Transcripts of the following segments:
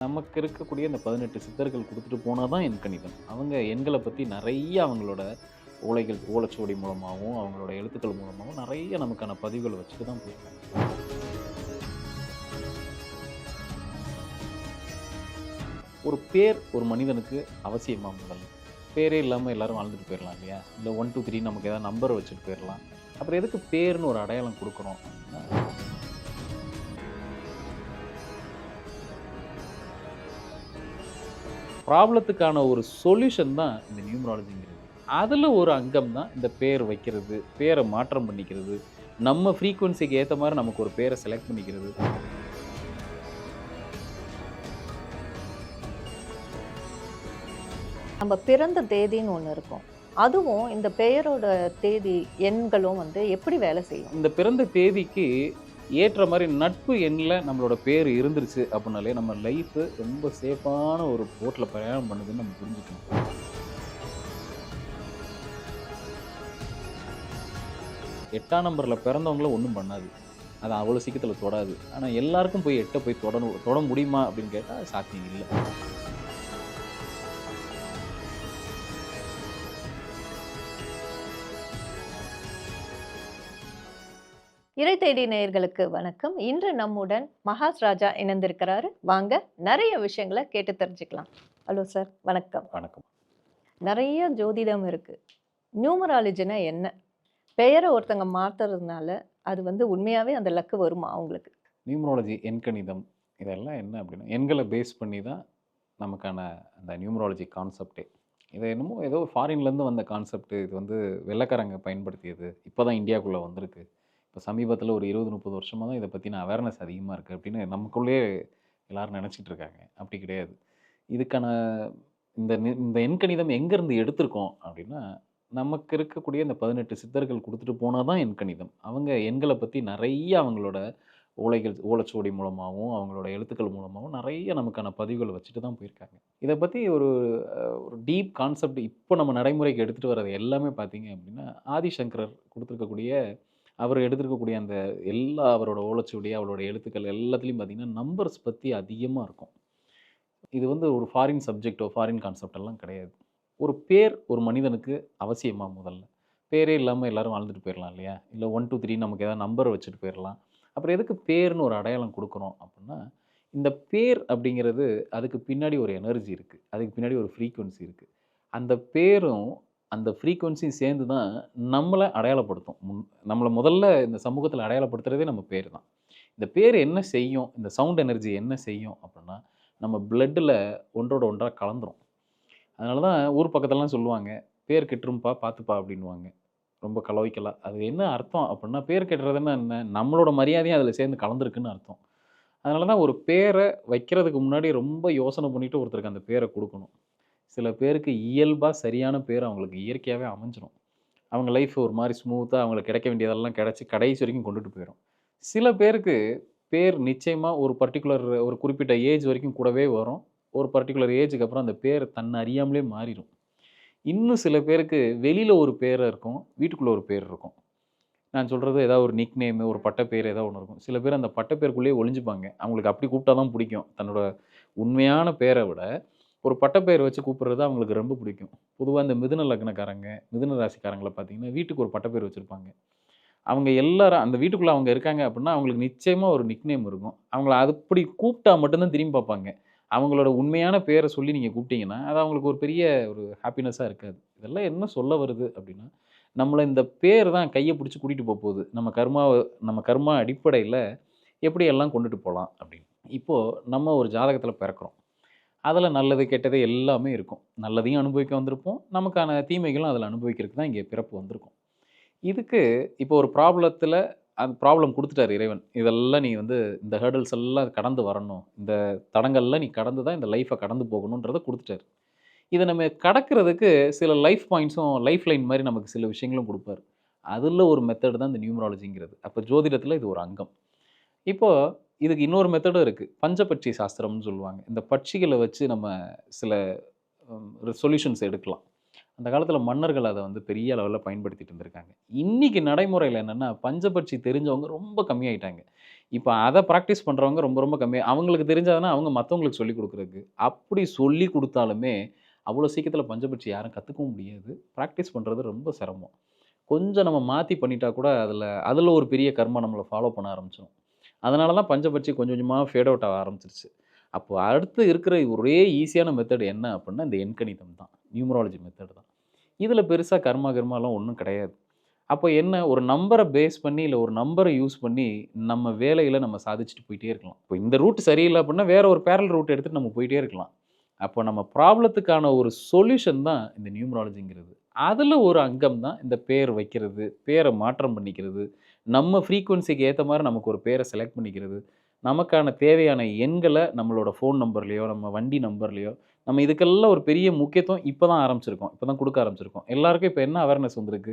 நமக்கு இருக்கக்கூடிய இந்த பதினெட்டு சித்தர்கள் கொடுத்துட்டு போனால் தான் என் கணிதம். அவங்க எண்களை பற்றி நிறைய அவங்களோட ஓலைகள் ஓலைச்சுவடி மூலமாகவும் அவங்களோட எழுத்துக்கள் மூலமாகவும் நிறைய நமக்கான பதிவுகளை வச்சுட்டு தான் போயிருக்காங்க. ஒரு பேர் ஒரு மனிதனுக்கு அவசியமாக முதல்ல? பேரே இல்லாமல் எல்லாரும் வாழ்ந்துட்டு போயிடலாம் இல்லையா? இல்லை ஒன் டூ த்ரீ நமக்கு ஏதாவது நம்பர் வச்சுட்டு போயிடலாம் அப்புறம் எதுக்கு பேர்னு ஒரு அடையாளம் கொடுக்குறோம் ப்ராப்ளத்துக்கான ஒரு சொல்யூஷன் தான் இந்த நியூமராலஜிங்கிறது. அதில் ஒரு அங்கம் தான் இந்த பேர் வைக்கிறது பேரை மாற்றம் பண்ணிக்கிறது. நம்ம ஃப்ரீக்குவன்சிக்கு ஏற்ற மாதிரி நமக்கு ஒரு பேரை செலக்ட் பண்ணிக்கிறது. நம்ம பிறந்த தேதின்னு ஒன்று இருக்கும். அதுவும் இந்த பெயரோட தேதி எண்களும் வந்து எப்படி வேலை செய்யும்? இந்த பிறந்த தேதிக்கு ஏற்ற மாதிரி நட்பு எண்ணில் நம்மளோட பேர் இருந்துருச்சு அப்படின்னாலே நம்ம லைஃப்பு ரொம்ப சேஃபான ஒரு போட்டில் பிரயாணம் பண்ணுதுன்னு நம்ம புரிஞ்சுக்கணும். எட்டாம் நம்பரில் பிறந்தவங்கள ஒன்றும் பண்ணாது. அது அவ்வளோ சீக்கிரத்தில் தொடாது. ஆனால் எல்லாருக்கும் போய் எட்டை போய் தொடணும் தொட முடியுமா அப்படின்னு கேட்டால் சாத்தியம் இல்லை. இறை தேடி நேயர்களுக்கு வணக்கம். இன்று நம்முடன் மகாஸ் ராஜா இணைந்திருக்கிறாரு. வாங்க நிறைய விஷயங்களை கேட்டு தெரிஞ்சுக்கலாம். ஹலோ சார் வணக்கம். வணக்கம். நிறைய ஜோதிடம் இருக்கு. நியூமராலஜினா என்ன? பெயரை ஒருத்தங்க மாத்துறதுனால அது வந்து உண்மையாவே அந்த லக்கு வருமா அவங்களுக்கு நியூமராலஜி எண்கணிதம் இதெல்லாம் என்ன அப்படின்னா எண்களை பேஸ் பண்ணி தான் நமக்கான அந்த நியூமராலஜி கான்செப்டே. இது என்னமோ ஏதோ ஃபாரின்லேருந்து வந்த கான்செப்ட் இது வந்து வெள்ளைக்காரங்க பயன்படுத்தியது. இப்போ தான் இந்தியாவுக்குள்ளே வந்திருக்கு. இப்போ சமீபத்தில் ஒரு இருபது முப்பது வருஷமாக தான் இதை பற்றின அவேர்னஸ் அதிகமாக இருக்குது அப்படின்னு நமக்குள்ளேயே எல்லோரும் நினச்சிட்டு இருக்காங்க. அப்படி கிடையாது. இதுக்கான இந்த நி- இந்த எண்கணிதம் எங்கேருந்து எடுத்திருக்கோம் அப்படின்னா நமக்கு இருக்கக்கூடிய இந்த பதினெட்டு சித்தர்கள் கொடுத்துட்டு போனால் தான் எண்கணிதம். அவங்க எண்களை பற்றி நிறைய அவங்களோட ஓலைகள் ஓலைச்சுவடி மூலமாகவும் அவங்களோட எழுத்துக்கள் மூலமாகவும் நிறைய நமக்கான பதிவுகளை வச்சுட்டு தான் போயிருக்காங்க. இதை பற்றி ஒரு ஒரு டீப் கான்செப்ட் இப்போ நம்ம நடைமுறைக்கு எடுத்துகிட்டு வர்றது எல்லாமே பார்த்தீங்க அப்படின்னா ஆதிசங்கரர் கொடுத்துருக்கக்கூடிய அவர் எடுத்திருக்கக்கூடிய அந்த எல்லா அவரோட ஓலச்சுவடி அவரோட எழுத்துக்கள் எல்லாத்துலேயும் பார்த்திங்கன்னா நம்பர்ஸ் பற்றி அதிகமாக இருக்கும். இது வந்து ஒரு ஃபாரின் சப்ஜெக்டோ ஃபாரின் கான்செப்ட் எல்லாம் கிடையாது. ஒரு பேர் ஒரு மனிதனுக்கு அவசியமாக முதல்ல? பேரே இல்லாமல் எல்லாரும் வாழ்ந்துட்டு போயிடலாம் இல்லையா? இல்லை ஒன் டூ த்ரீ நமக்கு ஏதாவது நம்பர் வச்சுட்டு போயிடலாம் அப்புறம் எதுக்கு பேர்னு ஒரு அடையாளம் கொடுக்குறோம் அப்படின்னா இந்த பேர் அப்படிங்கிறது அதுக்கு பின்னாடி ஒரு எனர்ஜி இருக்குது அதுக்கு பின்னாடி ஒரு ஃப்ரீக்குவன்சி இருக்குது அந்த பேரும் அந்த ஃப்ரீக்குவன்சியும் சேர்ந்து தான் நம்மளை அடையாளப்படுத்தும். முன் நம்மளை முதல்ல இந்த சமூகத்தில் அடையாளப்படுத்துறதே நம்ம பேர் தான் இந்த பேர் என்ன செய்யும் இந்த சவுண்ட் எனர்ஜி என்ன செய்யும் அப்படின்னா நம்ம பிளட்டில் ஒன்றோட ஒன்றாக கலந்துரும். அதனால தான் ஊர் பக்கத்துலலாம் சொல்லுவாங்க பேர் கெட்டுரும்பா பார்த்துப்பா அப்படின்வாங்க ரொம்ப கலவைக்கலாம் அது என்ன அர்த்தம் அப்படின்னா பேர் கெட்டுறதுன்னா என்ன நம்மளோட மரியாதையும் அதில் சேர்ந்து கலந்துருக்குன்னு அர்த்தம். அதனால தான் ஒரு பேரை வைக்கிறதுக்கு முன்னாடி ரொம்ப யோசனை பண்ணிவிட்டு ஒருத்தருக்கு அந்த பேரை கொடுக்கணும். சில பேருக்கு இயல்பாக சரியான பேர் அவங்களுக்கு இயற்கையாகவே அமைஞ்சிடும் அவங்க லைஃப் ஒரு மாதிரி ஸ்மூத்தாக அவங்களுக்கு கிடைக்க வேண்டியதெல்லாம் கிடச்சி கடைசி வரைக்கும் கொண்டுட்டு போயிடும் சில பேருக்கு பேர் நிச்சயமாக ஒரு பர்டிகுலர் ஒரு குறிப்பிட்ட ஏஜ் வரைக்கும் கூடவே வரும். ஒரு பர்டிகுலர் ஏஜுக்கு அப்புறம் அந்த பேர் தன்னை அறியாமலே மாறிடும் இன்னும் சில பேருக்கு வெளியில் ஒரு பேர் இருக்கும் வீட்டுக்குள்ளே ஒரு பேர் இருக்கும். நான் சொல்கிறது ஏதாவது ஒரு நிக் நேமு ஒரு பட்டப்பேர் ஏதாவது ஒன்று இருக்கும். சில பேர் அந்த பட்டப்பேருக்குள்ளேயே ஒளிஞ்சுப்பாங்க. அவங்களுக்கு அப்படி கூப்பிட்டா தான் பிடிக்கும். தன்னோட உண்மையான பேரை விட ஒரு பட்டப்பெயர் வச்சு கூப்பிட்றது அவங்களுக்கு ரொம்ப பிடிக்கும். பொதுவாக இந்த மிதுன லக்னக்காரங்க மிதுன ராசிக்காரங்களை பார்த்தீங்கன்னா வீட்டுக்கு ஒரு பட்டப்பேர் வச்சுருப்பாங்க. அவங்க எல்லாரும் அந்த வீட்டுக்குள்ளே அவங்க இருக்காங்க அப்படின்னா அவங்களுக்கு நிச்சயமாக ஒரு நிக்நேம் இருக்கும். அவங்கள அப்படி கூப்பிட்டா மட்டும்தான் திரும்பி பார்ப்பாங்க. அவங்களோட உண்மையான பேரை சொல்லி நீங்கள் கூப்பிட்டீங்கன்னா அது அவங்களுக்கு ஒரு பெரிய ஒரு ஹாப்பினஸ்ஸாக இருக்காது. இதெல்லாம் என்ன சொல்ல வருது அப்படின்னா நம்மளை இந்த பேர் தான் கையை பிடிச்சி கூட்டிகிட்டு போக போகுது. நம்ம கர்மாவை நம்ம கர்மா அடிப்படையில் எப்படி எல்லாம் கொண்டுட்டு போகலாம் அப்படின்னு. இப்போது நம்ம ஒரு ஜாதகத்தில் பிறக்கிறோம். அதில் நல்லது கெட்டது எல்லாமே இருக்கும். நல்லதையும் அனுபவிக்க வந்திருப்போம். நமக்கான தீமைகளும் அதில் அனுபவிக்கிறதுக்கு தான் இங்கே பிறப்பு வந்திருக்கும். இதுக்கு இப்போ ஒரு ப்ராப்ளத்தில் அந்த ப்ராப்ளம் கொடுத்துட்டாரு இறைவன். இதெல்லாம் நீ வந்து இந்த ஹேர்டல்ஸ் எல்லாம் கடந்து வரணும். இந்த தடங்கள்லாம் நீ கடந்து தான் இந்த லைஃப்பை கடந்து போகணுன்றதை கொடுத்துட்டாரு. இதை நம்ம கடக்கிறதுக்கு சில லைஃப் பாயிண்ட்ஸும் லைஃப் லைன் மாதிரி நமக்கு சில விஷயங்களும் கொடுப்பாரு. அதில் ஒரு மெத்தட் தான் இந்த நியூமராலஜிங்கிறது அப்போ ஜோதிடத்தில் இது ஒரு அங்கம். இப்போது இதுக்கு இன்னொரு மெத்தடும் இருக்குது பஞ்சபட்சி சாஸ்திரம்னு சொல்லுவாங்க. இந்த பட்சிகளை வச்சு நம்ம சில சொல்யூஷன்ஸ் எடுக்கலாம். அந்த காலத்தில் மன்னர்கள் அதை வந்து பெரிய அளவில் பயன்படுத்திட்டு இருந்திருக்காங்க. இன்றைக்கி நடைமுறையில் என்னென்னா பஞ்சபட்சி தெரிஞ்சவங்க ரொம்ப கம்மியாயிட்டாங்க. இப்போ அதை ப்ராக்டிஸ் பண்ணுறவங்க ரொம்ப ரொம்ப கம்மி அவங்களுக்கு தெரிஞ்சாதானே அவங்க மற்றவங்களுக்கு சொல்லி கொடுக்குறதுக்கு. அப்படி சொல்லி கொடுத்தாலுமே அவ்வளோ சீக்கிரத்தில் பஞ்சபட்சி யாரும் கற்றுக்கவும் முடியாது. ப்ராக்டிஸ் பண்ணுறது ரொம்ப சிரமம். கொஞ்சம் நம்ம மாற்றி பண்ணிட்டா கூட அதில் அதில் ஒரு பெரிய கர்மா நம்மளை ஃபாலோ பண்ண ஆரம்பிச்சிடும் அதனால தான் பஞ்சபட்சி கொஞ்சம் கொஞ்சமாக ஃபேட் அவுட் ஆக ஆரம்பிச்சிருச்சு. அப்போ அடுத்து இருக்கிற ஒரே ஈஸியான மெத்தட் என்ன அப்படின்னா இந்த எண்கணிதம் தான். நியூமராலஜி மெத்தட் தான். இதில் பெருசாக கர்மா கர்மாலாம் ஒன்றும் கிடையாது. அப்போ என்ன ஒரு நம்பரை பேஸ் பண்ணி இல்லை ஒரு நம்பரை யூஸ் பண்ணி நம்ம வேலையில் நம்ம சாதிச்சுட்டு போயிட்டே இருக்கலாம். இப்போ இந்த ரூட் சரியில்லை அப்படின்னா வேற ஒரு பேரல் ரூட் எடுத்துகிட்டு நம்ம போயிட்டே இருக்கலாம். அப்போ நம்ம ப்ராப்ளத்துக்கான ஒரு சொல்யூஷன் தான் இந்த நியூமராலஜிங்கிறது அதில் ஒரு அங்கம் தான் இந்த பேர் வைக்கிறது பேரை மாற்றம் பண்ணிக்கிறது. நம்ம ஃப்ரீக்குவன்சிக்கு ஏற்ற மாதிரி நமக்கு ஒரு பேரை செலக்ட் பண்ணிக்கிறது. நமக்கான தேவையான எண்களை நம்மளோட ஃபோன் நம்பர்லேயோ நம்ம வண்டி நம்பர்லேயோ நம்ம இதுக்கெல்லாம் ஒரு பெரிய முக்கியத்துவம் இப்போ தான் ஆரம்பிச்சிருக்கோம். இப்போ தான் கொடுக்க ஆரம்பிச்சிருக்கோம். எல்லாருக்கும் இப்போ என்ன அவேர்னஸ் வந்திருக்கு?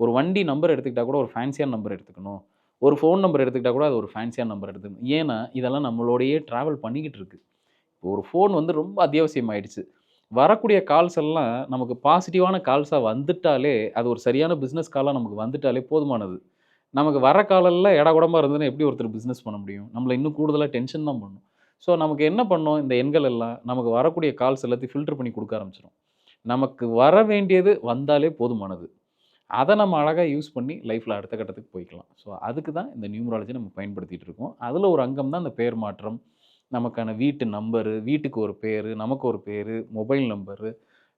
ஒரு வண்டி நம்பர் எடுத்துக்கிட்டால் கூட ஒரு ஃபேன்சியான நம்பர் எடுத்துக்கணும். ஒரு ஃபோன் நம்பர் எடுத்துக்கிட்டால் கூட அது ஒரு ஃபேன்சியான நம்பர் எடுத்துக்கணும். ஏன்னா இதெல்லாம் நம்மளோடையே ட்ராவல் பண்ணிக்கிட்டு இருக்குது இப்போ ஒரு ஃபோன் வந்து ரொம்ப அத்தியாவசியமாயிடுச்சு. வரக்கூடிய கால்ஸ் எல்லாம் நமக்கு பாசிட்டிவான கால்ஸாக வந்துட்டாலே அது ஒரு சரியான பிஸ்னஸ் காலாக நமக்கு வந்துட்டாலே போதுமானது. நமக்கு வர காலெல்லாம் இட உடம்பாக இருந்ததுன்னா எப்படி ஒருத்தர் பிஸ்னஸ் பண்ண முடியும்? நம்மளை இன்னும் கூடுதலாக டென்ஷன் தான் பண்ணும். ஸோ நமக்கு என்ன பண்ணோம்? இந்த எண்கள் எல்லாம் நமக்கு வரக்கூடிய கால்ஸ் எல்லாத்தையும் ஃபில்டர் பண்ணி கொடுக்க ஆரம்பிச்சிடும் நமக்கு வர வேண்டியது வந்தாலே போதுமானது. அதை நம்ம அழகாக யூஸ் பண்ணி லைஃப்பில் அடுத்த கட்டத்துக்கு போய்க்கலாம். ஸோ அதுக்கு தான் இந்த நியூமராலஜி நம்ம பயன்படுத்திகிட்டு இருக்கோம். அதில் ஒரு அங்கம் தான் இந்த பேர் மாற்றம். நமக்கான வீட்டு நம்பரு வீட்டுக்கு ஒரு பேர் நமக்கு ஒரு பேர் mobile number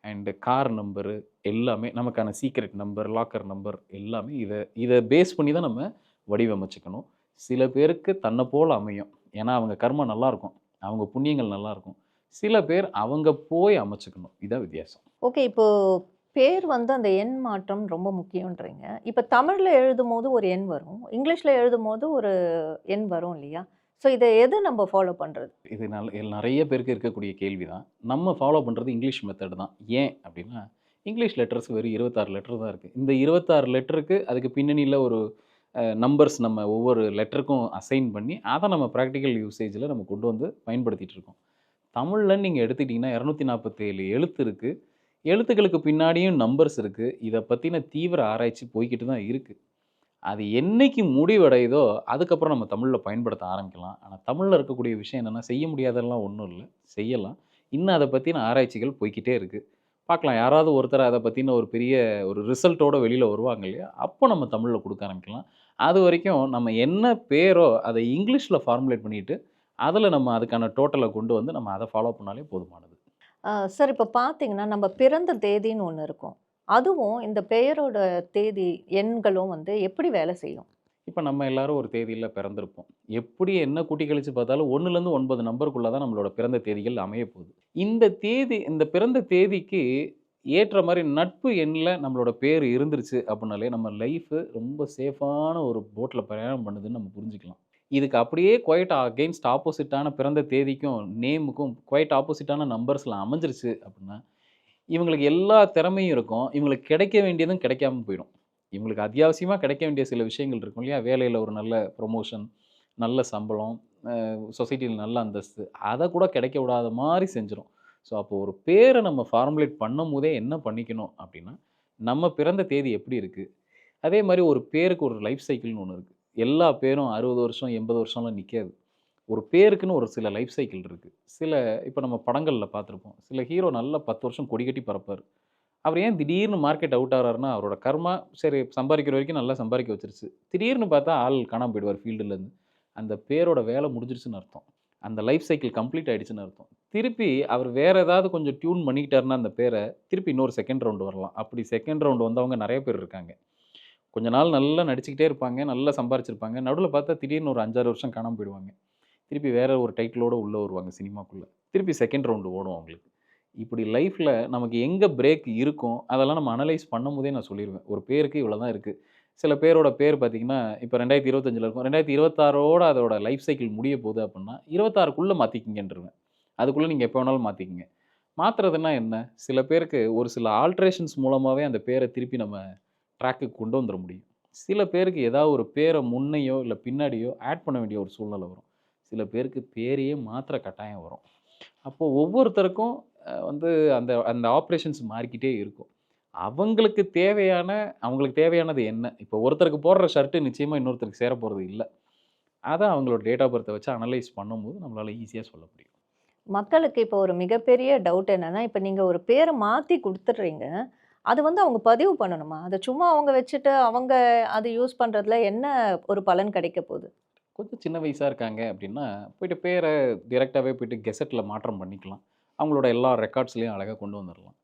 and car number எல்லாமே நமக்கான சீக்ரெட் நம்பர் லாக்கர் நம்பர் எல்லாமே இதை இதை பேஸ் பண்ணி தான் நம்ம வடிவமைச்சுக்கணும். சில பேருக்கு தன்னை போல் அமையும். ஏன்னா அவங்க கர்மம் நல்லாயிருக்கும் அவங்க புண்ணியங்கள் நல்லா இருக்கும். சில பேர் அவங்க போய் அமைச்சுக்கணும். இதான் வித்தியாசம். ஓகே இப்போது பேர் வந்து அந்த எண் மாற்றம் ரொம்ப முக்கியன்றீங்க இப்போ தமிழில் எழுதும் போது ஒரு எண் வரும். இங்கிலீஷில் எழுதும் போது ஒரு எண் வரும் இல்லையா? ஸோ இதை எது நம்ம ஃபாலோ பண்ணுறது இது நிறைய பேருக்கு இருக்கக்கூடிய கேள்வி தான் நம்ம ஃபாலோ பண்ணுறது இங்கிலீஷ் மெத்தடு தான். ஏன் அப்படின்னா இங்கிலீஷ் லெட்டர்ஸ் வெறும் இருபத்தாறு லெட்டர் தான் இருக்குது இந்த இருபத்தாறு லெட்டருக்கு அதுக்கு பின்னணியில் ஒரு நம்பர்ஸ் நம்ம ஒவ்வொரு லெட்டருக்கும் அசைன் பண்ணி அதை நம்ம ப்ராக்டிக்கல் யூசேஜில் நம்ம கொண்டு வந்து பயன்படுத்திகிட்டு இருக்கோம். தமிழில் நீங்கள் எடுத்துக்கிட்டிங்கன்னா இரநூத்தி நாற்பத்தேழு எழுத்து இருக்குது எழுத்துக்களுக்கு பின்னாடியும் நம்பர்ஸ் இருக்குது இதை பற்றின தீவிர ஆராய்ச்சி போய்கிட்டு தான் இருக்குது அது என்னைக்கு முடிவடையுதோ அதுக்கப்புறம் நம்ம தமிழில் பயன்படுத்த ஆரம்பிக்கலாம். ஆனால் தமிழில் இருக்கக்கூடிய விஷயம் என்னென்னா செய்ய முடியாதெல்லாம் ஒன்றும் இல்லை. செய்யலாம். இன்னும் அதை பற்றின ஆராய்ச்சிகள் போய்கிட்டே இருக்குது பார்க்கலாம். யாராவது ஒருத்தர் அதை பற்றின ஒரு பெரிய ஒரு ரிசல்ட்டோட வெளியில் வருவாங்க இல்லையா? அப்போ நம்ம தமிழில் கொடுக்க ஆரம்பிக்கலாம். அது வரைக்கும் நம்ம என்ன பேரோ அதை இங்கிலீஷில் ஃபார்முலேட் பண்ணிவிட்டு அதில் நம்ம அதுக்கான டோட்டலை கொண்டு வந்து நம்ம அதை ஃபாலோ பண்ணாலே போதுமானது. சார் இப்போ பார்த்தீங்கன்னா நம்ம பிறந்த தேதின்னு ஒன்று இருக்கும். அதுவும் இந்த பெயரோட தேதி எண்களும் வந்து எப்படி வேலை செய்யும்? இப்போ நம்ம எல்லாரும் ஒரு தேதியில் பிறந்திருப்போம். எப்படி என்ன கூட்டி கழிச்சு பார்த்தாலும் ஒன்றுலேருந்து ஒன்பது நம்பருக்குள்ளே தான் நம்மளோட பிறந்த தேதிகள் அமைய போகுது. இந்த தேதி இந்த பிறந்த தேதிக்கு ஏற்ற மாதிரி நட்பு எண்ணில் நம்மளோட பேர் இருந்துருச்சு அப்படின்னாலே நம்ம லைஃபு ரொம்ப சேஃபான ஒரு போட்டில் பிரயாணம் பண்ணுதுன்னு நம்ம புரிஞ்சுக்கலாம். இதுக்கு அப்படியே குவைட் அகெயின்ஸ்ட் ஆப்போசிட்டான பிறந்த தேதிக்கும் நேமுக்கும் குவைட் ஆப்போசிட்டான நம்பர்ஸில் அமைஞ்சிருச்சு அப்படின்னா இவங்களுக்கு எல்லா திறமையும் இருக்கும். இவங்களுக்கு கிடைக்க வேண்டியதும் கிடைக்காம போயிடும். இவங்களுக்கு அத்தியாவசியமாக கிடைக்க வேண்டிய சில விஷயங்கள் இருக்கும் இல்லையா? வேலையில் ஒரு நல்ல ப்ரொமோஷன் நல்ல சம்பளம் சொசைட்டியில் நல்ல அந்தஸ்து அதை கூட கிடைக்க விடாத மாதிரி செஞ்சிடும் ஸோ அப்போ ஒரு பேரை நம்ம ஃபார்முலேட் பண்ணும் போதே என்ன பண்ணிக்கணும் அப்படின்னா நம்ம பிறந்த தேதி எப்படி இருக்குது அதே மாதிரி ஒரு பேருக்கு ஒரு லைஃப் சைக்கிள்னு ஒன்று இருக்குது எல்லா பேரும் அறுபது வருஷம் எண்பது வருஷம்லாம் நிற்காது ஒரு பேருக்குன்னு ஒரு சில லைஃப் சைக்கிள் இருக்குது சில இப்போ நம்ம படங்களில் பார்த்துருப்போம். சில ஹீரோ நல்ல பத்து வருஷம் கொடி கட்டி பறப்பார். அவர் ஏன் திடீர்னு மார்க்கெட் அவுட் ஆகிறாருன்னா அவரோட கர்மா சரி சம்பாதிக்கிற வரைக்கும் நல்லா சம்பாதிக்க வச்சிருச்சு. திடீர்னு பார்த்தா ஆள் காணாம போயிடுவார் ஃபீல்டுலேருந்து அந்த பேரோட வேலை முடிஞ்சிருச்சுன்னு அர்த்தம். அந்த லைஃப் சைக்கிள் கம்ப்ளீட் ஆகிடுச்சுன்னு அர்த்தம். திருப்பி அவர் வேறு ஏதாவது கொஞ்சம் டியூன் பண்ணிக்கிட்டாருன்னா அந்த பேரை திருப்பி இன்னொரு செகண்ட் ரவுண்டு வரலாம். அப்படி செகண்ட் ரவுண்டு வந்தவங்க நிறைய பேர் இருக்காங்க. கொஞ்ச நாள் நல்லா நடிச்சுக்கிட்டே இருப்பாங்க நல்லா சம்பாரிச்சிருப்பாங்க. நடுவில் பார்த்தா திடீர்னு ஒரு அஞ்சாறு வருஷம் காணாமல் போயிடுவாங்க. திருப்பி வேற ஒரு டைட்டிலோட உள்ளே வருவாங்க சினிமாக்குள்ளே. திருப்பி செகண்ட் ரவுண்டு ஓடும் அவங்களுக்கு. இப்படி லைஃப்பில் நமக்கு எங்கே பிரேக் இருக்கும்? அதெல்லாம் நம்ம அனலைஸ் பண்ணும் போதே நான் சொல்லிடுவேன் ஒரு பேருக்கு இவ்வளோ தான் இருக்குது சில பேரோட பேர் பார்த்தீங்கன்னா இப்போ ரெண்டாயிரத்தி இருபத்தஞ்சில் இருக்கும். ரெண்டாயிரத்தி இருபத்தாறோட அதோட லைஃப் சைக்கிள் முடிய போகுது அப்படின்னா இருபத்தாறுக்குள்ளே மாற்றிக்கிங்கன்றவேன் அதுக்குள்ளே நீங்கள் எப்போ வேணாலும் மாற்றிக்கிங்க மாற்றுறதுன்னா என்ன? சில பேருக்கு ஒரு சில ஆல்ட்ரேஷன்ஸ் மூலமாகவே அந்த பேரை திருப்பி நம்ம ட்ராக்குக்கு கொண்டு வந்துட முடியும். சில பேருக்கு ஏதாவது ஒரு பேரை முன்னையோ இல்லை பின்னாடியோ ஆட் பண்ண வேண்டிய ஒரு சூழ்நிலை வரும். சில பேருக்கு பேரையே மாத்திர கட்டாயம் வரும். அப்போது ஒவ்வொருத்தருக்கும் வந்து அந்த அந்த ஆப்ரேஷன்ஸ் மாறிக்கிட்டே இருக்கும். அவங்களுக்கு தேவையான அவங்களுக்கு தேவையானது என்ன? இப்போ ஒருத்தருக்கு போடுற ஷர்ட்டு நிச்சயமாக இன்னொருத்தருக்கு சேர போகிறது இல்லை. அதை அவங்களோட டேட் ஆஃப் பர்த்தை வச்சு அனலைஸ் பண்ணும்போது நம்மளால் ஈஸியாக சொல்ல முடியும். மக்களுக்கு இப்போ ஒரு மிகப்பெரிய டவுட் என்னென்னா இப்போ நீங்கள் ஒரு பேரை மாற்றி கொடுத்துட்றீங்க. அது வந்து அவங்க பதிவு பண்ணணுமா? அதை சும்மா அவங்க வச்சுட்டு அவங்க அது யூஸ் பண்ணுறதுல என்ன ஒரு பலன் கிடைக்க போகுது? கொஞ்சம் சின்ன வயசாக இருக்காங்க அப்படின்னா போயிட்டு பேரை டிரெக்டாகவே போயிட்டு கெசட்டில் மாற்றம் பண்ணிக்கலாம். அவங்களோட எல்லா ரெக்கார்ட்ஸ்லேயும் அழகாக கொண்டு வந்துடலாம்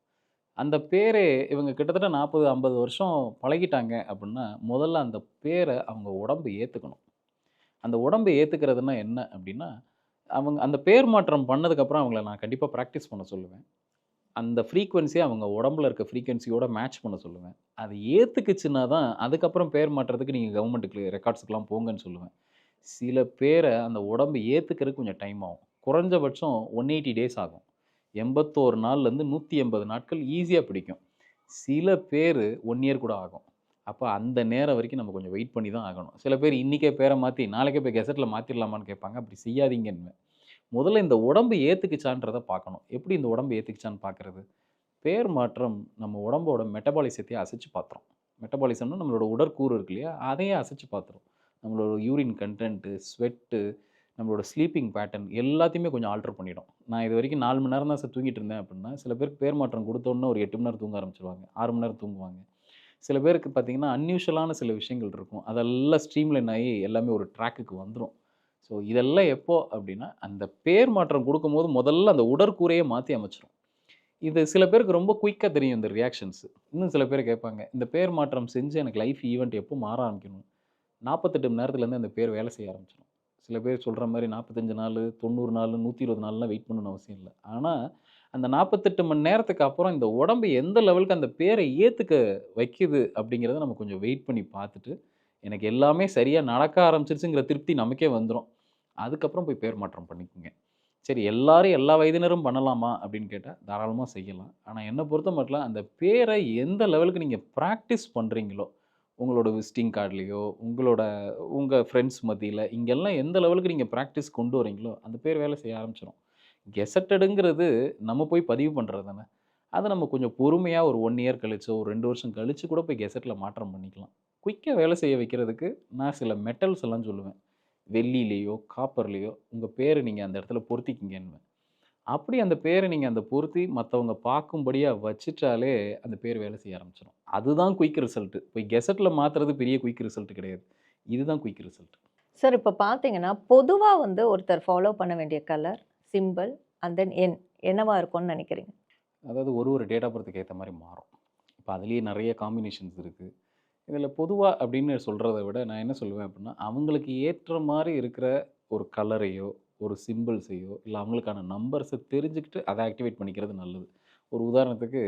அந்த பேரே இவங்க கிட்டத்தட்ட நாற்பது ஐம்பது வருஷம் பழகிட்டாங்க அப்படின்னா முதல்ல அந்த பேரை அவங்க உடம்பு ஏற்றுக்கணும் அந்த உடம்பு ஏற்றுக்கிறதுனா என்ன அப்படின்னா அவங்க அந்த பேர் மாற்றம் பண்ணதுக்கப்புறம் அவங்கள நான் கண்டிப்பாக ப்ராக்டிஸ் பண்ண சொல்லுவேன். அந்த ஃப்ரீக்குவென்சியை அவங்க உடம்புல இருக்க ஃப்ரீக்குவென்சியோட மேட்ச் பண்ண சொல்லுவேன். அது ஏற்றுக்குச்சுன்னா தான் அதுக்கப்புறம் பேர் மாற்றுறதுக்கு நீங்கள் கவர்மெண்ட்டுக்கு ரெக்கார்ட்ஸுக்கெலாம் போங்கன்னு சொல்லுவேன். சில பேரை அந்த உடம்பு ஏற்றுக்கிறதுக்கு கொஞ்சம் டைம் ஆகும். குறைஞ்சபட்சம் ஒன் எயிட்டி டேஸ் ஆகும். எண்பத்தோரு நாள்லேருந்து நூற்றி எண்பது நாட்கள் ஈஸியாக பிடிக்கும். சில பேர் ஒன் இயர் கூட ஆகும். அப்போ அந்த நேரம் வரைக்கும் நம்ம கொஞ்சம் வெயிட் பண்ணி தான் ஆகணும். சில பேர் இன்றைக்கே பேரை மாற்றி நாளைக்கே போய் கெசட்டில் மாற்றிடலாமான்னு கேட்பாங்க. அப்படி செய்யாதீங்கன்னு முதல்ல இந்த உடம்பு ஏற்றுக்குச்சான்றதை பார்க்கணும். எப்படி இந்த உடம்பு ஏற்றுக்குச்சான்னு பார்க்குறது? பேர் மாற்றம் நம்ம உடம்போட மெட்டபாலிசத்தையே அசைச்சு பார்த்துரும். மெட்டபாலிசம்னா நம்மளோட உடற்கூறு இருக்கு இல்லையா? அதையே அசைச்சு பார்த்துரும். நம்மளோட யூரின் கண்டென்ட்டு ஸ்வெட்டு நம்மளோட ஸ்லீப்பிங் பேட்டர்ன் எல்லாத்தையுமே கொஞ்சம் ஆல்டர் பண்ணிடும். நான் இது வரைக்கும் நாலு மணி நேரம் தான் சார் தூங்கிட்டு இருந்தேன் அப்படின்னா சில பேருக்கு பேர் மாற்றம் கொடுத்தோன்னே ஒரு எட்டு மணி நேரம் தூங்க ஆரம்பிச்சிருவாங்க. ஆறு மணி நேரம் தூங்குவாங்க. சில பேருக்கு பார்த்தீங்கன்னா அன்யூஷுவலான சில விஷயங்கள் இருக்கும். அதெல்லாம் ஸ்ட்ரீம்லைன் ஆகி எல்லாமே ஒரு ட்ராக்குக்கு வந்துடும் ஸோ இதெல்லாம் எப்போ அப்படின்னா அந்த பேர் மாற்றம் கொடுக்கும்போது முதல்ல அந்த உடற்கூரையே மாற்றி அமைச்சிரும். இது சில பேருக்கு ரொம்ப குயிக்காக தெரியும் இந்த ரியாக்ஷன்ஸ் இன்னும் சில பேர் கேட்பாங்க இந்த பேர் மாற்றம் செஞ்சு எனக்கு லைஃப் ஈவெண்ட் எப்போ மாற ஆரம்பிக்கணும்? நாற்பத்தெட்டு மணி நேரத்துலேருந்து அந்த பேர் வேலை செய்ய ஆரம்பிச்சிடும் சில பேர் சொல்கிற மாதிரி நாற்பத்தஞ்சு நாள் தொண்ணூறு நாள் நூற்றி இருபது நாள்லாம் வெயிட் பண்ணணும்னு அவசியம் இல்லை. ஆனால் அந்த நாற்பத்தெட்டு மணி நேரத்துக்கு அப்புறம் இந்த உடம்பு எந்த லெவலுக்கு அந்த பேரை ஏற்றுக்க வைக்குது அப்படிங்கிறத நம்ம கொஞ்சம் வெயிட் பண்ணி பார்த்துட்டு எனக்கு எல்லாமே சரியாக நடக்க ஆரம்பிச்சிருச்சுங்கிற திருப்தி நமக்கே வந்துடும் அதுக்கப்புறம் போய் பேர் மாற்றம் பண்ணிக்கோங்க. சரி எல்லாரும் எல்லா வயதினரும் பண்ணலாமா அப்படின்னு கேட்டால் தாராளமாக செய்யலாம். ஆனால் என்னை பொறுத்த மட்டும் அந்த பேரை எந்த லெவலுக்கு நீங்கள் ப்ராக்டிஸ் பண்ணுறீங்களோ உங்களோட விசிட்டிங் கார்ட்லேயோ உங்களோட உங்கள் ஃப்ரெண்ட்ஸ் மத்தியில் இங்கெல்லாம் எந்த லெவலுக்கு நீங்கள் ப்ராக்டிஸ் கொண்டு வரீங்களோ அந்த பேர் வேலை செய்ய ஆரம்பிச்சிடும் கெசட்டடுங்கிறது நம்ம போய் பதிவு பண்ணுறது தானே. அதை நம்ம கொஞ்சம் பொறுமையாக ஒரு ஒன் இயர் கழிச்சோ ஒரு ரெண்டு வருஷம் கழிச்சு கூட போய் கெசட்டில் மாற்றம் பண்ணிக்கலாம். குயிக்காக வேலை செய்ய வைக்கிறதுக்கு நான் சில மெட்டல்ஸ் எல்லாம் சொல்லுவேன். வெள்ளிலேயோ காப்பர்லேயோ உங்கள் பேரை நீங்கள் அந்த இடத்துல பொருத்திக்கிங்கன்னு அப்படி அந்த பேரை நீங்கள் அந்த பொருத்தி மற்றவங்க பார்க்கும்படியாக வச்சிட்டாலே அந்த பேர் வேலை செய்ய ஆரம்பிச்சிடும் அதுதான் குயிக் ரிசல்ட்டு போய் கெசட்டில் மாற்றுறது பெரிய குயிக் ரிசல்ட் கிடையாது. இதுதான் குயிக் ரிசல்ட் சார் இப்போ பார்த்தீங்கன்னா பொதுவாக வந்து ஒருத்தர் ஃபாலோ பண்ண வேண்டிய கலர் சிம்பிள் அண்ட் தென் எண் என்னவா இருக்கும்னு நினைக்கிறீங்க? அதாவது ஒரு ஒரு டேட் ஆஃப் பர்த்துக்கு ஏற்ற மாதிரி மாறும். இப்போ அதுலேயே நிறைய காம்பினேஷன்ஸ் இருக்குது இதில் பொதுவாக அப்படின்னு சொல்கிறத விட நான் என்ன சொல்லுவேன் அப்படின்னா அவங்களுக்கு ஏற்ற மாதிரி இருக்கிற ஒரு கலரையோ ஒரு சிம்பிள்ஸையோ இல்லை அவங்களுக்கான நம்பர்ஸை தெரிஞ்சுக்கிட்டு அதை ஆக்டிவேட் பண்ணிக்கிறது நல்லது. ஒரு உதாரணத்துக்கு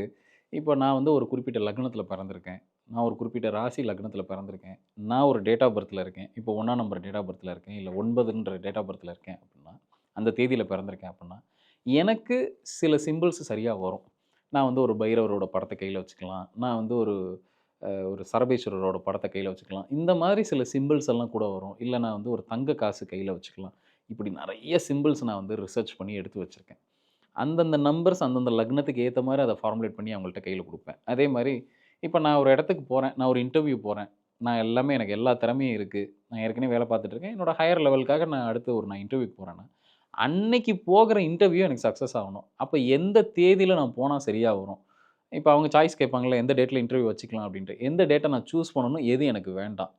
இப்போ நான் வந்து ஒரு குறிப்பிட்ட லக்னத்தில் பிறந்திருக்கேன். நான் ஒரு குறிப்பிட்ட ராசி லக்னத்தில் பிறந்திருக்கேன். நான் ஒரு டேட் ஆஃப் பர்த்தில் இருக்கேன். இப்போ ஒன்றாம் நம்பர் டேட் ஆஃப் பர்த்தில் இருக்கேன் இல்லை ஒன்பதுன்ற டேட் ஆஃப் பர்த்தில் இருக்கேன் அப்படின்னா அந்த தேதியில் பிறந்திருக்கேன் அப்படின்னா எனக்கு சில சிம்பிள்ஸ் சரியாக வரும். நான் வந்து ஒரு பைரவரோட படத்தை கையில் வச்சுக்கலாம். நான் வந்து ஒரு ஒரு சரபேஸ்வரரோட படத்தை கையில் வச்சுக்கலாம். இந்த மாதிரி சில சிம்பிள்ஸ் எல்லாம் கூட வரும். இல்லை நான் வந்து ஒரு தங்க காசு கையில் வச்சுக்கலாம். இப்படி நிறைய சிம்பிள்ஸ் நான் வந்து ரிசர்ச் பண்ணி எடுத்து வச்சுருக்கேன். அந்தந்த நம்பர்ஸ் அந்தந்த லக்னத்துக்கு ஏற்ற மாதிரி அதை ஃபார்முலேட் பண்ணி அவங்கள்ட்ட கையில் கொடுப்பேன். அதே மாதிரி இப்போ நான் ஒரு இடத்துக்கு போகிறேன் நான் ஒரு இன்டர்வியூ போகிறேன் நான் எல்லாமே எனக்கு எல்லா திறமையும் இருக்குது நான் ஏற்கனவே வேலை பார்த்துட்ருக்கேன் என்னோடய ஹையர் லெவலுக்காக நான் அடுத்து ஒரு நான் இன்டர்வியூக்கு போகிறேன்னா அன்னைக்கு போகிற இன்டர்வியூ எனக்கு சக்ஸஸ் ஆகணும். அப்போ எந்த தேதியில் நான் போனால் சரியாக வரும்? இப்போ அவங்க சாய்ஸ் கேட்பாங்களே எந்த டேட்டில் இன்டர்வியூ வச்சுக்கலாம் அப்படின்ட்டு எந்த டேட்டை நான் சூஸ் பண்ணணும் எது எனக்கு வேண்டாம்?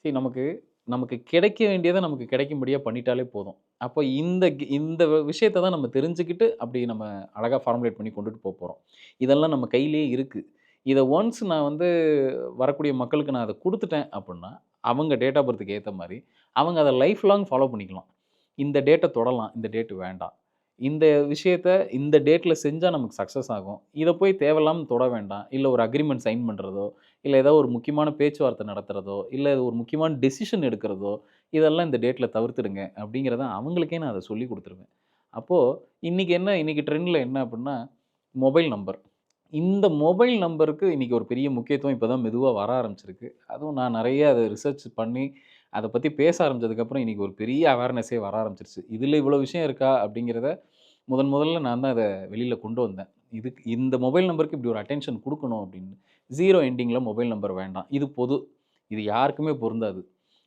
சரி நமக்கு நமக்கு கிடைக்க வேண்டியதை நமக்கு கிடைக்கும்படியாக பண்ணிட்டாலே போதும். அப்போ இந்த கி- இந்த விஷயத்தை தான் நம்ம தெரிஞ்சுக்கிட்டு அப்படி நம்ம அழகாக ஃபார்முலேட் பண்ணி கொண்டுட்டு போக போகிறோம் இதெல்லாம் நம்ம கையிலேயே இருக்குது இதை ஒன்ஸ் நான் வந்து வரக்கூடிய மக்களுக்கு நான் அதை கொடுத்துட்டேன் அப்படின்னா அவங்க டேட் ஆஃப் பர்த்துக்கு ஏற்ற மாதிரி அவங்க அதை லைஃப் லாங் ஃபாலோ பண்ணிக்கலாம். இந்த டேட்டை தொடலாம் இந்த டேட்டு வேண்டாம். இந்த விஷயத்த இந்த டேட்டில் செஞ்சால் நமக்கு சக்ஸஸ் ஆகும். இதை போய் தேவையில்லாமல் தொட வேண்டாம். இல்லை ஒரு அக்ரிமெண்ட் சைன் பண்ணுறதோ இல்லை ஏதோ ஒரு முக்கியமான பேச்சுவார்த்தை நடத்துகிறதோ இல்லை ஒரு முக்கியமான டெசிஷன் எடுக்கிறதோ இதெல்லாம் இந்த டேட்டில் தவிர்த்துடுங்க அப்படிங்கிறத அவங்களுக்கே நான் அதை சொல்லி கொடுத்துருவேன். அப்போது இன்றைக்கி என்ன இன்றைக்கி ட்ரெண்டில் என்ன அப்படின்னா மொபைல் நம்பர் இந்த மொபைல் நம்பருக்கு இன்றைக்கி ஒரு பெரிய முக்கியத்துவம் இப்போ தான் மெதுவாக வர ஆரம்பிச்சிருக்கு. அதுவும் நான் நிறைய அதை ரிசர்ச் பண்ணி அதை பற்றி பேச ஆரம்பிச்சதுக்கப்புறம் இன்றைக்கி ஒரு பெரிய அவேர்னஸே வர ஆரம்பிச்சிருச்சு. இதில் இவ்வளோ விஷயம் இருக்கா அப்படிங்கிறத முதன் முதல்ல நான் தான் அதை வெளியில் கொண்டு வந்தேன். இதுக்கு இந்த மொபைல் நம்பருக்கு இப்படி ஒரு அட்டென்ஷன் கொடுக்கணும் அப்படின்னு ஜீரோ எண்டிங்கில் மொபைல் நம்பர் வேண்டாம். இது பொது. இது யாருக்குமே பொருந்தாது.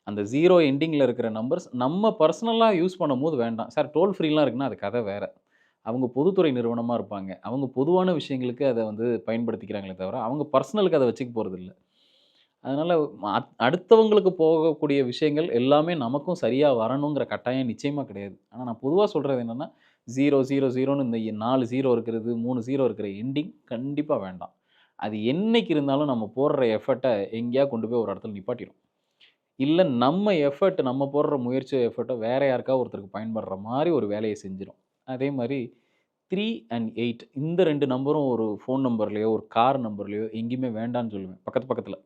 அந்த ஜீரோ எண்டிங்கில் இருக்கிற நம்பர்ஸ் நம்ம பர்சனலாக யூஸ் பண்ணும் போது வேண்டாம். சார் டோல் ஃப்ரீலாம் இருக்குன்னா அது கதை வேறு. அவங்க பொதுத்துறை நிறுவனமாக இருப்பாங்க. அவங்க பொதுவான விஷயங்களுக்கு அதை வந்து பயன்படுத்திக்கிறாங்களே தவிர அவங்க பர்சனலுக்கு அதை வச்சுக்க போகிறது இல்லை அதனால் அடுத்தவங்களுக்கு போகக்கூடிய விஷயங்கள் எல்லாமே நமக்கும் சரியாக வரணுங்கிற கட்டாயம் நிச்சயமாக கிடையாது. ஆனால் நான் பொதுவாக சொல்கிறது என்னென்னா ஜீரோ ஜீரோ ஜீரோன்னு இந்த நாலு ஜீரோ இருக்கிறது மூணு ஜீரோ இருக்கிற எண்டிங் கண்டிப்பாக வேண்டாம். அது என்னைக்கு இருந்தாலும் நம்ம போடுற எஃபர்ட்டை எங்கேயா கொண்டு போய் ஒரு இடத்துல நிப்பாட்டிடும் இல்லை நம்ம எஃபர்ட் நம்ம போடுற முயற்சி எஃபர்ட்டை வேறு யாருக்கா ஒருத்தருக்கு பயன்படுற மாதிரி ஒரு வேலையை செஞ்சிடும் அதே மாதிரி த்ரீ அண்ட் எயிட் இந்த ரெண்டு நம்பரும் ஒரு ஃபோன் நம்பர்லேயோ ஒரு கார் நம்பர்லேயோ எங்கேயுமே வேண்டான்னு சொல்லுவேன். பக்கத்து பக்கத்தில்.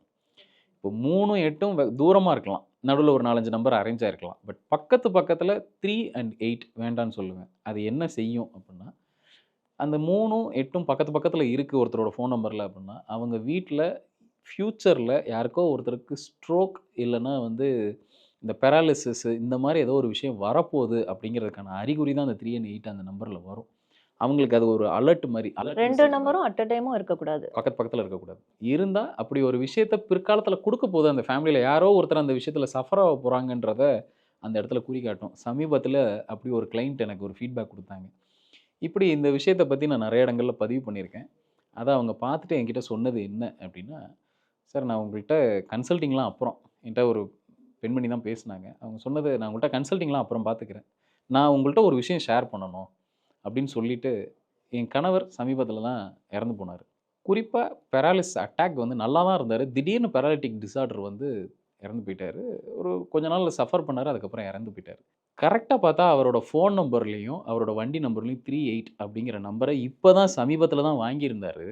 இப்போ மூணும் எட்டும் தூரமாக இருக்கலாம். நடுவில் ஒரு நாலஞ்சு நம்பர் அரேஞ்ச் இருக்கலாம் பட் பக்கத்து பக்கத்தில் த்ரீ அண்ட் எயிட் வேண்டான்னு சொல்லுவேன். அது என்ன செய்யும் அப்படின்னா அந்த மூணும் எட்டும் பக்கத்து பக்கத்தில் இருக்குது ஒருத்தரோட ஃபோன் நம்பரில் அப்படின்னா அவங்க வீட்டில் ஃப்யூச்சரில் யாருக்கோ ஒருத்தருக்கு ஸ்ட்ரோக் இல்லைன்னா வந்து இந்த பெராலிசிஸ் இந்த மாதிரி ஏதோ ஒரு விஷயம் வரப்போகுது அப்படிங்கிறதுக்கான அறிகுறி தான் அந்த த்ரீ அண்ட் எயிட் அந்த நம்பரில் வரும். அவங்களுக்கு அது ஒரு அலர்ட் மாதிரி ரெண்டு. நம்பரும் அட் அ டைமும் இருக்கக்கூடாது. பக்கத்து பக்கத்தில் இருக்கக்கூடாது. இருந்தால் அப்படி ஒரு விஷயத்த பிற்காலத்தில் கொடுக்க போகுது. அந்த ஃபேமிலியில் யாரோ ஒருத்தர் அந்த விஷயத்தில் சஃபர் ஆக போகிறாங்கன்றத அந்த இடத்துல குறி காட்டும் சமீபத்தில் அப்படி ஒரு கிளைண்ட் எனக்கு ஒரு ஃபீட்பேக் கொடுத்தாங்க. இப்படி இந்த விஷயத்தை பற்றி நான் நிறைய இடங்களில் பதிவு பண்ணியிருக்கேன். அதை அவங்க பார்த்துட்டு என்கிட்ட சொன்னது என்ன அப்படின்னா சார் நான் உங்கள்கிட்ட கன்சல்ட்டிங்லாம் அப்புறம். என்கிட்ட ஒரு பெண்மணி தான் பேசினாங்க. அவங்க சொன்னது நான் உங்கள்கிட்ட கன்சல்ட்டிங்லாம் அப்புறம் பார்த்துக்கிறேன். நான் உங்கள்கிட்ட ஒரு விஷயம் ஷேர் பண்ணணும். அப்படின்னு சொல்லிட்டு என் கணவர் சமீபத்தில் தான் இறந்து போனார். குறிப்பாக பெராலிஸ் அட்டாக் வந்து நல்லா தான் இருந்தார். திடீர்னு பெராலிட்டிக் டிசார்டர் வந்து இறந்து போயிட்டார். ஒரு கொஞ்ச நாள் சஃபர் பண்ணார் அதுக்கப்புறம் இறந்து போயிட்டார். கரெக்டாக பார்த்தா அவரோட ஃபோன் நம்பர்லேயும் அவரோட வண்டி நம்பர்லேயும் த்ரீ எயிட் அப்படிங்கிற நம்பரை இப்போ தான் சமீபத்தில் தான் வாங்கியிருந்தார்.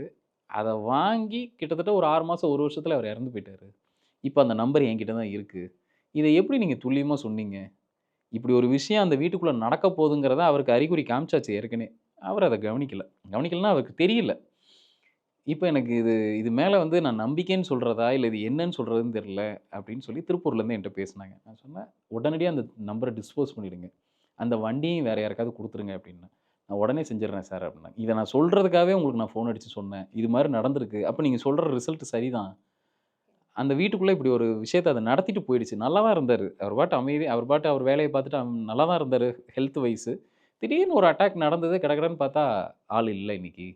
அதை வாங்கி கிட்டத்தட்ட ஒரு ஆறு மாதம் ஒரு வருஷத்தில் அவர் இறந்து போயிட்டார். இப்போ அந்த நம்பர் என்கிட்ட தான் இருக்குது இதை எப்படி நீங்கள் துல்லியமாக சொன்னீங்க? இப்படி ஒரு விஷயம் அந்த வீட்டுக்குள்ளே நடக்க போகுதுங்கிறத அவருக்கு அறிகுறி காமிச்சாச்சு ஏற்கனவே. அவர் அதை கவனிக்கலை. கவனிக்கலைன்னா அவருக்கு தெரியல. இப்போ எனக்கு இது இது மேலே வந்து நான் நம்பிக்கைன்னு சொல்கிறதா இல்லை இது என்னன்னு சொல்கிறதுன்னு தெரில அப்படின்னு சொல்லி திருப்பூர்லேருந்து என்கிட்ட பேசினாங்க. நான் சொன்னேன் உடனடியாக அந்த நம்பரை டிஸ்போஸ் பண்ணிவிடுங்க அந்த வண்டியும் வேறு யாருக்காவது கொடுத்துருங்க அப்படின்னு. நான் உடனே செஞ்சிடுறேன் சார் அப்படின்னா. இதை நான் சொல்கிறதுக்காகவே உங்களுக்கு நான் ஃபோன் அடித்து சொன்னேன். இது மாதிரி நடந்திருக்கு. அப்போ நீங்கள் சொல்கிற ரிசல்ட் சரிதான். அந்த வீட்டுக்குள்ளே இப்படி ஒரு விஷயத்தை அதை நடத்திட்டு போயிடுச்சு. நல்லா தான் இருந்தார். அவர் பாட்டு அமைதி அவர் பாட்டு அவர் வேலையை பார்த்துட்டு அவன் நல்லா தான் இருந்தார் ஹெல்த் வைஸு திடீர்னு ஒரு அட்டாக் நடந்தது கிடக்கிறேன்னு பார்த்தா ஆள் இல்லை இன்னைக்கு.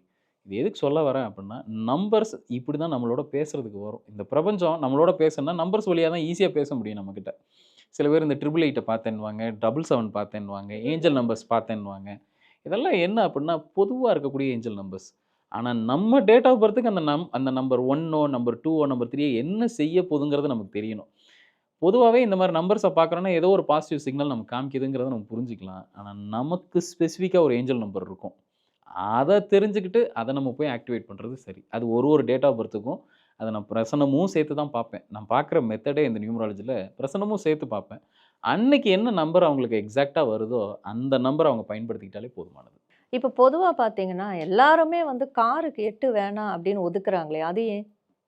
இது எதுக்கு சொல்ல வரேன் அப்படின்னா நம்பர்ஸ் இப்படி தான் நம்மளோட பேசுறதுக்கு வரும். இந்த பிரபஞ்சம் நம்மளோட பேசணும்னா நம்பர்ஸ் வழியாக தான் ஈஸியாக பேச முடியும் நம்மக்கிட்ட சில பேர் இந்த ட்ரிபிள் எயிட்டை பார்த்தேன்னுவாங்க டபுள் செவன் பார்த்தேன்னுவாங்க ஏஞ்சல் நம்பர்ஸ் பார்த்தேன்னுவாங்க. இதெல்லாம் என்ன அப்படின்னா பொதுவாக இருக்கக்கூடிய ஏஞ்சல் நம்பர்ஸ் ஆனால் நம்ம டேட் ஆஃப் பர்த்துக்கு அந்த நம் அந்த நம்பர் ஒன்னோ நம்பர் டூவோ நம்பர் த்ரீயோ என்ன செய்ய போகுதுங்கிறது நமக்கு தெரியணும். பொதுவாகவே இந்த மாதிரி நம்பர்ஸை பார்க்குறோன்னா ஏதோ ஒரு பாசிட்டிவ் சிக்னல் நமக்கு காமிக்குதுங்கிறத நம்ம புரிஞ்சுக்கலாம். ஆனால் நமக்கு ஸ்பெசிஃபிக்காக ஒரு ஏஞ்சல் நம்பர் இருக்கும். அதை தெரிஞ்சுக்கிட்டு அதை நம்ம போய் ஆக்டிவேட் பண்ணுறது சரி. அது ஒரு ஒரு டேட் ஆஃப் பர்த்துக்கும் அதை நான் பிரசனமும் சேர்த்து தான் பார்ப்பேன். நான் பார்க்குற மெத்தடே இந்த நியூமராலஜியில் பிரசனமும் சேர்த்து பார்ப்பேன். அன்னைக்கு என்ன நம்பர் அவங்களுக்கு எக்ஸாக்டாக வருதோ அந்த நம்பர் அவங்க பயன்படுத்திக்கிட்டாலே போதுமானது. இப்போ பொதுவா பார்த்தீங்கன்னா எல்லாருமே வந்து காருக்கு எட்டு வேணாம் அப்படின்னு ஒதுக்குறாங்களே அது ஏன்?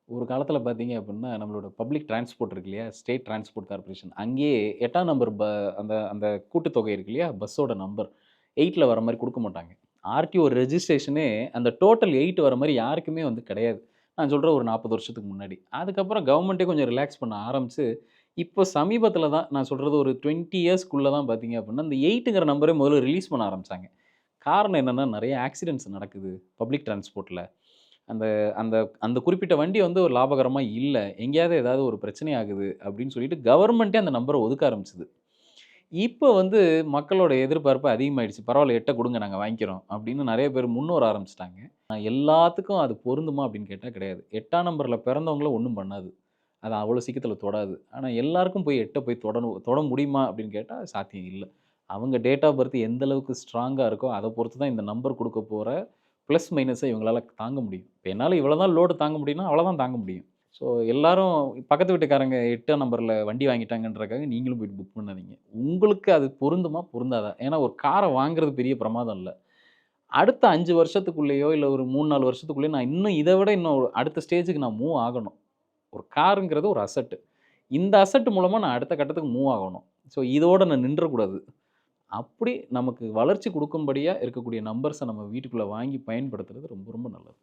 ஒரு காலத்தில் பார்த்தீங்க அப்படின்னா நம்மளோட பப்ளிக் டிரான்ஸ்போர்ட் இருக்கு இல்லையா? ஸ்டேட் டிரான்ஸ்போர்ட் கார்பரேஷன் அங்கேயே எட்டாம் நம்பர் ப அந்த அந்த கூட்டுத்தொகை இருக்கு இல்லையா? பஸ்ஸோட நம்பர் எயிட்டில் வர மாதிரி கொடுக்க மாட்டாங்க. ஆர்டிஓ ரெஜிஸ்ட்ரேஷனே அந்த டோட்டல் எயிட் வர மாதிரி யாருக்குமே வந்து கிடையாது. நான் சொல்கிற ஒரு நாற்பது வருஷத்துக்கு முன்னாடி. அதுக்கப்புறம் கவர்மெண்ட்டே கொஞ்சம் ரிலாக்ஸ் பண்ண ஆரம்பித்து இப்போ சமீபத்தில் தான் நான் சொல்கிறது ஒரு டுவெண்ட்டி இயர்ஸ்க்குள்ளே தான் பார்த்தீங்க அப்படின்னா அந்த எயிட்டுங்கிற நம்பரே முதல்ல ரிலீஸ் பண்ண ஆரம்பித்தாங்க காரணம் என்னென்னா நிறைய ஆக்சிடென்ட்ஸ் நடக்குது பப்ளிக் டிரான்ஸ்போர்ட்டில் அந்த அந்த அந்த குறிப்பிட்ட வண்டி வந்து ஒரு லாபகரமாக இல்லை. எங்கேயாவது ஏதாவது ஒரு பிரச்சனை ஆகுது அப்படின்னு சொல்லிட்டு கவர்மெண்ட்டே அந்த நம்பரை ஒதுக்க ஆரம்பிச்சிது. இப்போ வந்து மக்களோட எதிர்பார்ப்பு அதிகமாயிடுச்சு. பரவாயில்ல எட்டை கொடுங்க நாங்கள் வாங்கிக்கிறோம் அப்படின்னு நிறைய பேர் முன்னோர் ஆரம்பிச்சிட்டாங்க. எல்லாத்துக்கும் அது பொருந்துமா அப்படின்னு கேட்டால் கிடையாது. எட்டாம் நம்பரில் பிறந்தவங்கள ஒன்றும் பண்ணாது. அது அவ்வளோ சீக்கிரத்தில் தொடாது. ஆனால் எல்லாருக்கும் போய் எட்டை போய் தொடணும் தொட முடியுமா அப்படின்னு கேட்டால் சாத்தியம் இல்லை. அவங்க டேட் ஆஃப் பர்த் எந்த அளவுக்கு ஸ்ட்ராங்காக இருக்கோ அதை பொறுத்து தான் இந்த நம்பர் கொடுக்க போகிற ப்ளஸ் மைனஸை இவங்களால் தாங்க முடியும். இப்போ என்னால் இவ்வளோ தான் லோடு தாங்க முடியும்னா அவ்வளோதான் தாங்க முடியும். ஸோ எல்லாரும் பக்கத்து வீட்டுக்காரங்க எட்டாம் நம்பரில் வண்டி வாங்கிட்டாங்கன்றக்காக நீங்களும் போயிட்டு புக் பண்ணாதீங்க. உங்களுக்கு அது பொருந்துமா? பொருந்தாதா? ஏன்னா ஒரு காரை வாங்குறது பெரிய பிரமாதம் இல்லை. அடுத்த அஞ்சு வருஷத்துக்குள்ளேயோ இல்லை ஒரு மூணு நாலு வருஷத்துக்குள்ளேயோ நான் இன்னும் இதை விட இன்னும் அடுத்த ஸ்டேஜுக்கு நான் மூவ் ஆகணும். ஒரு காருங்கிறது ஒரு அசட்டு இந்த அசட்டு மூலமாக நான் அடுத்த கட்டத்துக்கு மூவ் ஆகணும். ஸோ இதோடு நான் நின்றக்கூடாது. அப்படி நமக்கு வளர்ச்சி கொடுக்கும்படியாக இருக்கக்கூடிய நம்பர்ஸை நம்ம வீட்டுக்குள்ளே வாங்கி பயன்படுத்துறது ரொம்ப ரொம்ப நல்லது.